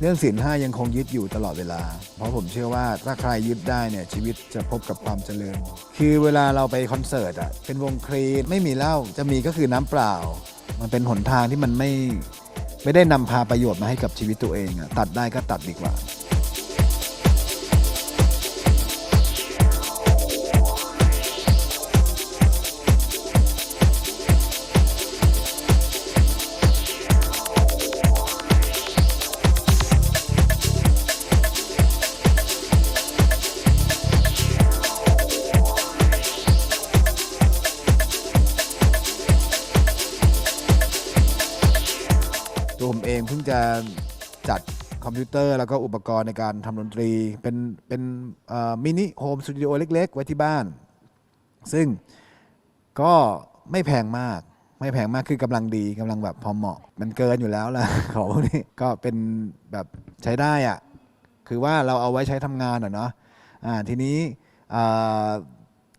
เรื่องศีลห้ายังคงยึดอยู่ตลอดเวลา เพราะผมเชื่อว่าถ้าใครยึดได้เนี่ยชีวิตจะพบกับความเจริญ คือเวลาเราไปคอนเสิร์ตอะเป็นวงครีไม่มีเหล้าจะมีก็คือน้ำเปล่า มันเป็นหนทางที่มันไม่ไม่ได้นำพาประโยชน์มาให้กับชีวิตตัวเองอะตัดได้ก็ตัดดีกว่า จะจัดคอมพิวเตอร์แล้วก็อุปกรณ์ในการทำดนตรี เป็นเป็นมินิโฮมสตูดิโอเล็ก ๆ ไว้ที่บ้าน ซึ่งก็ไม่แพงมาก ไม่แพงมากคือกำลังดีกำลังแบบพอเหมาะ มันเกินอยู่แล้วล่ะของนี้ก็เป็นแบบใช้ได้อะคือว่าเราเอาไว้ใช้ทำงานอะเนาะอ่าทีนี้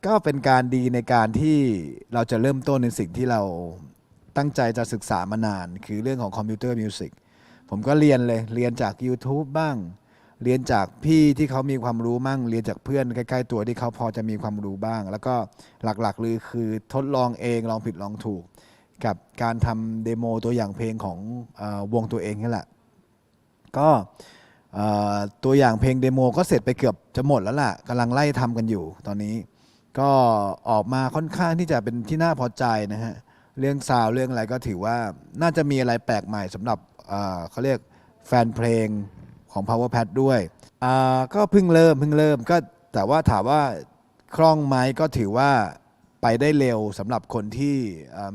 ก็เป็นการดีในการที่เราจะเริ่มต้นในสิ่งที่เราตั้งใจจะศึกษามานาน คือเรื่องของคอมพิวเตอร์มิวสิก ผมก็เรียนเลย เรียนจาก YouTube บ้าง เรียนจากพี่ที่เขามีความรู้มั่ง เรียนจากเพื่อนใกล้ๆตัวที่เขาพอจะมีความรู้บ้าง แล้วก็หลักๆเลยคือทดลองเองลองผิดลองถูก กับการทำเดโมตัวอย่างเพลงของอวงตัวเองนี่แหละ ก็ตัวอย่างเพลงเดโมก็เสร็จไปเกือบจะหมดแล้วล่ะกำลังไล่ทำกันอยู่ตอนนี้ ก็ออกมาค่อนข้างที่จะเป็นที่น่าพอใจนะฮะเรื่องซาวเรื่องอะไรก็ถือว่าน่าจะมีอะไรแปลกใหม่สำหรับ เขาเรียกแฟนเพลงของ Power Pad ด้วยก็เพิ่งเริ่มเพิ่งเริ่มก็แต่ว่าถามว่าคล่องไหมก็ถือว่าไปได้เร็วสำหรับคนที่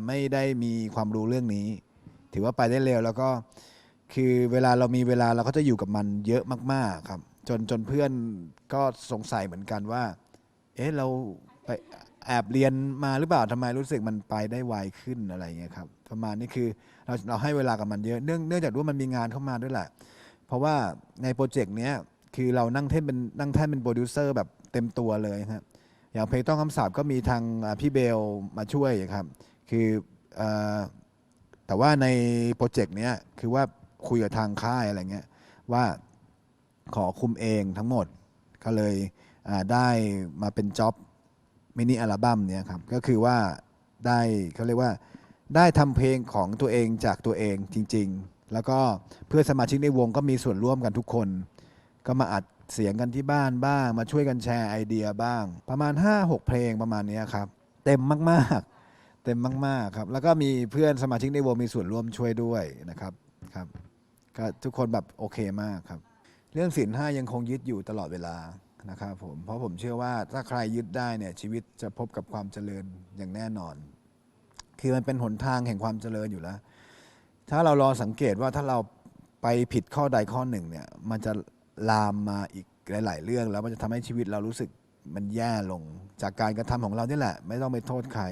ไม่ได้มีความรู้เรื่องนี้ ถือว่าไปได้เร็วแล้วก็คือเวลาเรามีเวลาเราก็จะอยู่กับมันเยอะมาก ๆ ครับ จนจนเพื่อนก็สงสัยเหมือนกันว่า เอ๊ะเราไป แอบเรียนมาหรือเปล่าทำไมรู้สึกมันไปได้ไวขึ้นอะไรเงี้ยครับประมาณนี้คือเราเราให้เวลากับมันเยอะเนื่องเนื่องจากว่ามันมีงานเข้ามาด้วยแหละ เพราะว่าในโปรเจกต์เนี้ยคือเรานั่งแท่นเป็นนั่งแท่นเป็นโปรดิวเซอร์แบบเต็มตัวเลยครับอย่างเพลงต้องคำสาปก็มีทางพี่เบลมาช่วยครับคืออแต่ว่าในโปรเจกต์เนี้ยคือว่าคุยกับทางค่ายอะไรเงี้ยว่าขอคุมเองทั้งหมดก็เลยได้มาเป็นจ็อบ มินิอัลบั้มเนี้ยครับก็คือว่าได้เขาเรียกว่าได้ทำเพลงของตัวเองจากตัวเองจริง ๆ แล้วก็เพื่อนสมาชิกในวงก็มีส่วนร่วมกันทุกคน ก็มาอัดเสียงกันที่บ้านบ้าง มาช่วยกันแชร์ไอเดียบ้าง ประมาณ 5-6 เพลงประมาณนี้ครับ เต็มมากๆ เต็มมากๆครับ แล้วก็มีเพื่อนสมาชิกในวงมีส่วนร่วมช่วยด้วยนะครับครับก็ทุกคนแบบโอเคมากครับ เรื่องศีลห้ายังคงยึดอยู่ตลอดเวลา นะครับผมเพราะผมเชื่อว่าถ้าใครยึดได้เนี่ยชีวิตจะพบกับความเจริญอย่างแน่นอน คือมันเป็นหนทางแห่งความเจริญอยู่แล้ว ถ้าเราลองสังเกตว่าถ้าเราไปผิดข้อใดข้อหนึ่งเนี่ยมันจะลามมาอีกหลาย ๆ เรื่อง แล้วมันจะทำให้ชีวิตเรารู้สึกมันแย่ลงจากการกระทำของเรานี่แหละ ไม่ต้องไปโทษใคร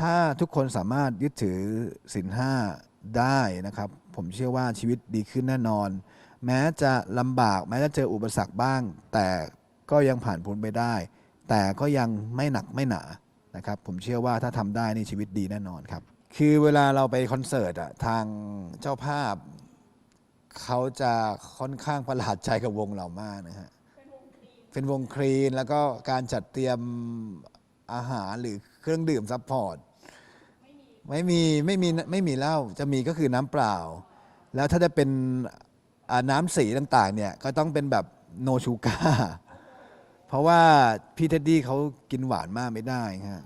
ถ้าทุกคนสามารถยึดถือศีลห้าได้นะครับ ผมเชื่อว่าชีวิตดีขึ้นแน่นอน แม้จะลำบาก แม้จะเจออุปสรรคบ้าง แต่ ก็ยังผ่านพ้นไปได้ แต่ก็ยังไม่หนักไม่หนานะครับผมเชื่อว่าถ้าทำได้นี่ชีวิตดีแน่นอนครับ คือเวลาเราไปคอนเสิร์ตอะทางเจ้าภาพเขาจะค่อนข้างประหลาดใจกับวงเรามากนะฮะเป็นวงคลีนแล้วก็การจัดเตรียมอาหารหรือเครื่องดื่มซัพพอร์ตไม่มีไม่มีไม่มีเหล้าจะมีก็คือน้ำเปล่า แล้วถ้าจะเป็นน้ำสีต่างๆเนี่ยก็ต้องเป็นแบบโนชูก a า เพราะว่าพี่เท็ดดี้เขากินหวานมากไม่ได้ฮะ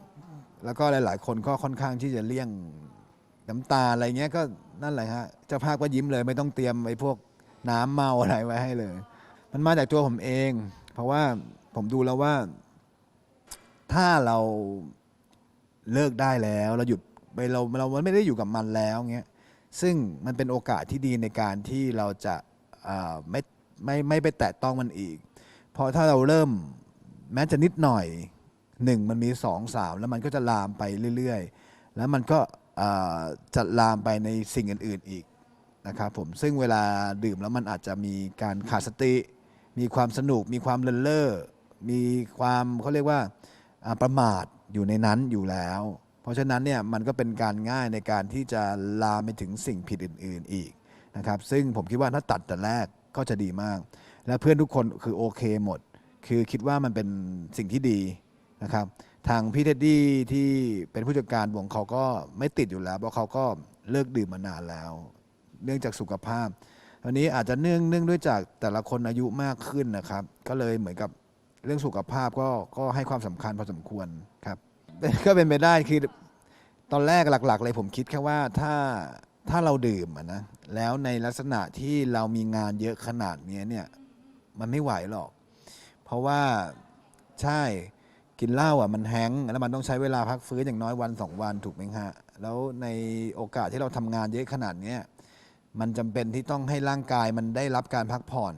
แล้วก็หลาย ๆ คนก็ค่อนข้างที่จะเลี่ยงน้ำตาอะไรเงี้ยก็นั่นแหละฮะเจ้าภาพก็ยิ้มเลยไม่ต้องเตรียมไอ้พวกน้ำเมาอะไรไว้ให้เลย มันมาจากตัวผมเอง เพราะว่าผมดูแล้วว่า ถ้าเราเลิกได้แล้วเราหยุดไปเราเราไม่ได้อยู่กับมันแล้วเงี้ยซึ่งมันเป็นโอกาสที่ดีในการที่เราจะไม่ไม่ไม่ไปแตะต้องมันอีก เพราะถ้าเราเริ่มแม้จะนิดหน่อยหนึ่งมันมีสองสามแล้วมันก็จะลามไปเรื่อยๆ แล้วมันก็จะลามไปในสิ่งอื่นๆอีกนะครับผมซึ่งเวลาดื่มแล้วมันอาจจะมีการขาดสติ มีความสนุก มีความเลินเล่อมีความเขาเรียกว่าอ่าประมาทอยู่ในนั้นอยู่แล้ว เพราะฉะนั้นเนี่ยมันก็เป็นการง่ายในการที่จะลามไปถึงสิ่งผิดอื่น ๆอีกนะครับซึ่งผมคิดว่าถ้าตัดแต่แรกก็จะดีมาก และเพื่อนทุกคนคือโอเคหมด คือคิดว่ามันเป็นสิ่งที่ดีนะครับ ทางพี่เท็ดดี้ที่เป็นผู้จัดการวงเขาก็ไม่ติดอยู่แล้ว เพราะเขาก็เลิกดื่มมานานแล้ว เนื่องจากสุขภาพวันนี้อาจจะเนื่องเนื่องด้วยจากแต่ละคนอายุมากขึ้นนะครับ ก็เลยเหมือนกับเรื่องสุขภาพก็ก็ให้ความสำคัญพอสมควรครับก็เป็นไปได้คือตอนแรกหลัก ๆ เลยผมคิดแค่ว่าถ้าถ้าเราดื่มนะแล้วในลักษณะที่เรามีงานเยอะขนาดนี้เนี่ย มันไม่ไหวหรอก เพราะว่าใช่กินเหล้าอะมันแฮงแล้วมันต้องใช้เวลาพักฟื้นอย่างน้อยวันสองวันถูกไหมฮะ แล้วในโอกาสที่เราทำงานเยอะขนาดเนี้ยมันจำเป็นที่ต้องให้ร่างกายมันได้รับการพักผ่อน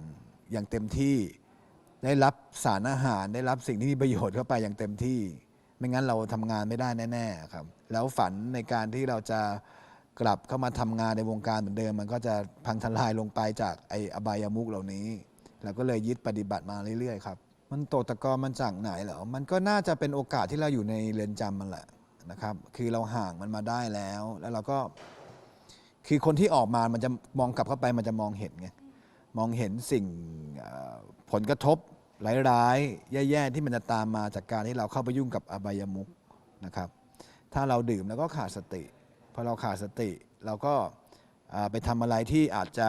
อย่างเต็มที่ได้รับสารอาหารได้รับสิ่งที่มีประโยชน์เข้าไปอย่างเต็มที่ ไม่งั้นเราทำงานไม่ได้แน่ๆครับ แล้วฝันในการที่เราจะกลับเข้ามาทำงานในวงการเหมือนเดิม มันก็จะพังทลายลงไปจากไอ้อบายามุกเหล่านี้ เราก็เลยยึดปฏิบัติมาเรื่อยๆครับ มันตกตะกอนมันจากไหนเหรอ มันก็น่าจะเป็นโอกาสที่เราอยู่ในเรือนจำมันแหละนะครับ คือเราห่างมันมาได้แล้ว แล้วเราก็ คือคนที่ออกมา มันจะมองกลับเข้าไป มันจะมองเห็นไง มองเห็นสิ่งผลกระทบร้ายๆ แย่ๆ ที่มันจะตามมาจากการที่เราเข้าไปยุ่งกับอบายมุกนะครับ ถ้าเราดื่มแล้วก็ขาดสติ พอเราขาดสติเราก็ไปทำอะไรที่อาจจะ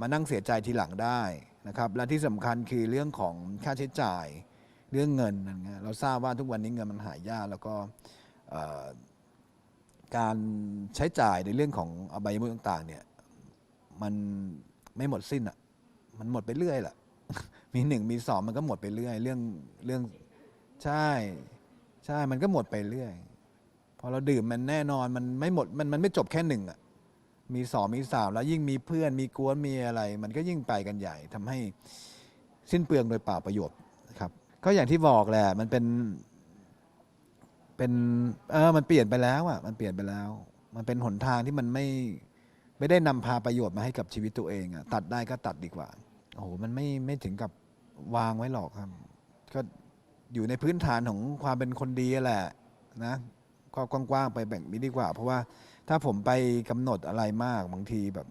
มานั่งเสียใจทีหลังได้ นะครับและที่สำคัญคือเรื่องของค่าใช้จ่ายเรื่องเงินนั่นไงเราทราบว่าทุกวันนี้เงินมันหายากแล้วก็การใช้จ่ายในเรื่องของอบายมุกต่างๆเนี่ยมันไม่หมดสิ้นอะมันหมดไปเรื่อยแหละมีหนึ่งมีสองมันก็หมดไปเรื่อย เรื่องเรื่องใช่ใช่มันก็หมดไปเรื่อยพอเราดื่มมันแน่นอนมันไม่หมดมันมันไม่จบแค่หนึ่งอะ มีสองมีสามแล้วยิ่งมีเพื่อนมีกวนมีอะไร มันก็ยิ่งไปกันใหญ่ทำให้สิ้นเปลืองโดยเปล่าประโยชน์ครับ ก็อย่างที่บอกแหละมันเป็น เป็นเออมันเปลี่ยนไปแล้วอะมันเปลี่ยนไปแล้ว มันเป็นหนทางที่มันไม่ไม่ได้นำพาประโยชน์มาให้กับชีวิตตัวเองอะตัดได้ก็ตัดดีกว่าโอ้โหมันไม่ไม่ถึงกับวางไว้หรอกครับ ก็อยู่ในพื้นฐานของความเป็นคนดีแหละนะก็กว้างๆไปแบ่งนี้ดีกว่า เพราะว่า ถ้าผมไปกำหนดอะไรมากบางทีแบบ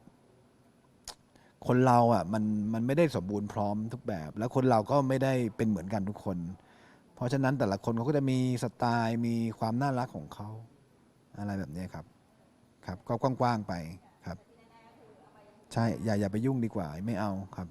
คนเราอะ มันมันไม่ได้สมบูรณ์พร้อมทุกแบบ แล้วคนเราก็ไม่ได้เป็นเหมือนกันทุกคน เพราะฉะนั้นแต่ละคนเขาก็จะมีสไตล์มีความน่ารักของเขา อะไรแบบนี้ครับ ครับ ก็กว้างๆไปครับ ใช่อย่าอย่าไปยุ่งดีกว่า ไม่เอาครับ